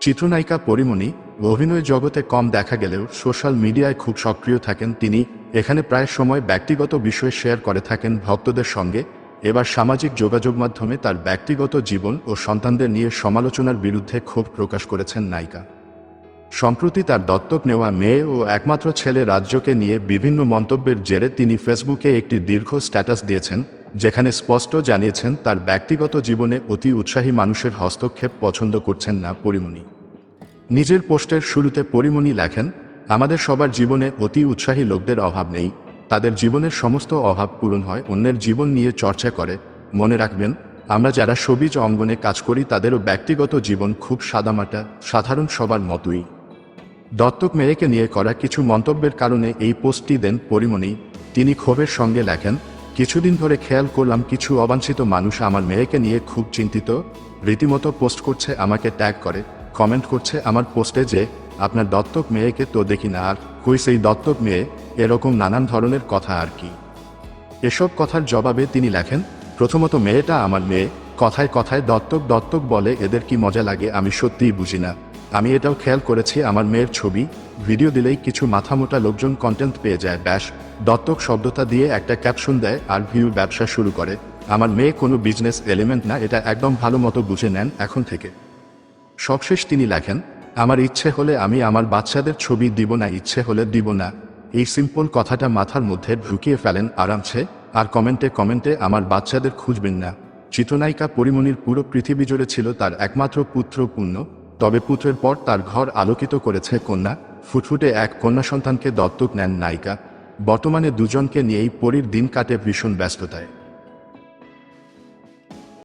চিত্রনায়িকা পরিমণি অভিনয় জগতে কম দেখা গেলেও সোশ্যাল মিডিয়ায় খুব সক্রিয় থাকেন তিনি। এখানে প্রায় সময় ব্যক্তিগত বিষয় শেয়ার করে থাকেন ভক্তদের সঙ্গে। এবার সামাজিক যোগাযোগ মাধ্যমে তার ব্যক্তিগত জীবন ও সন্তানদের নিয়ে সমালোচনার বিরুদ্ধে ক্ষোভ প্রকাশ করেছেন নায়িকা। সম্প্রতি তার দত্তক নেওয়া মেয়ে ও একমাত্র ছেলে রাজ্যকে নিয়ে বিভিন্ন মন্তব্যের জেরে তিনি ফেসবুকে একটি দীর্ঘ স্ট্যাটাস দিয়েছেন। যেখানে স্পষ্ট জানিয়েছেন তার ব্যক্তিগত জীবনে অতি উৎসাহী মানুষের হস্তক্ষেপ পছন্দ করছেন না পরিমণি। নিজের পোস্টের শুরুতে পরিমণি লেখেন, আমাদের সবার জীবনে অতি উৎসাহী লোকদের অভাব নেই। তাদের জীবনের সমস্ত অভাব পূরণ হয়, অন্যের জীবন নিয়ে চর্চা করে। মনে রাখবেন, আমরা যারা সবিজ অঙ্গনে কাজ করি, তাদেরও ব্যক্তিগত জীবন খুব সাদামাটা, সাধারণ সবার মতোই। দত্তক মেয়েকে নিয়ে করা কিছু মন্তব্যের কারণে এই পোস্টটি দেন পরিমণি। তিনি ক্ষোভের সঙ্গে লেখেন কিছুদিন ধরে খেয়াল করলাম কিছু অবাঞ্ছিত মানুষ আমার মেয়েকে নিয়ে খুব চিন্তিত। রীতিমতো পোস্ট করছে, আমাকে ট্যাগ করে, কমেন্ট করছে আমার পোস্টে যে, আপনার দত্তক মেয়েকে তো দেখি না, আর কই সেই দত্তক মেয়ে, এরকম নানান ধরনের কথা আর কি। এসব কথার জবাবে তিনি লেখেন, প্রথমত মেয়েটা আমার মেয়ে, কথায় কথায় দত্তক দত্তক বলে, এদের কি মজা লাগে আমি সত্যিই বুঝি না। আমি এটাও খেয়াল করেছি, আমার মেয়ের ছবি। ভিডিও দিলেই কিছু মাথামোটা লোকজন কন্টেন্ট পেয়ে যায়, ব্যাস। দত্তক শব্দটা দিয়ে একটা ক্যাপশন দেয় আর ভিউ ব্যবসা শুরু করে। আমার মেয়ে কোনো বিজনেস এলিমেন্ট না, এটা একদম ভালো মতো বুঝে নেন এখন থেকে। সবশেষ তিনি লেখেন, আমার ইচ্ছে হলে আমি আমার বাচ্চাদের ছবি দিব না, ইচ্ছে হলে দিব না। এই সিম্পল কথাটা মাথার মধ্যে ঢুকিয়ে ফেলেন আরামসে আর কমেন্টে কমেন্টে আমার বাচ্চাদের খুঁজবেন না। চিত্রনায়িকা পরিমণির পুরো পৃথিবী জুড়ে ছিল তার একমাত্র পুত্র পূর্ণ তবে পুত্রের পর তার ঘর আলোকিত করেছে কন্যা। ফুটফুটে এক কন্যা সন্তানকে দত্তক নেন নায়িকা। বর্তমানে দুজনকে নিয়েই পরীর দিন কাটে ভীষণ ব্যস্ততায়।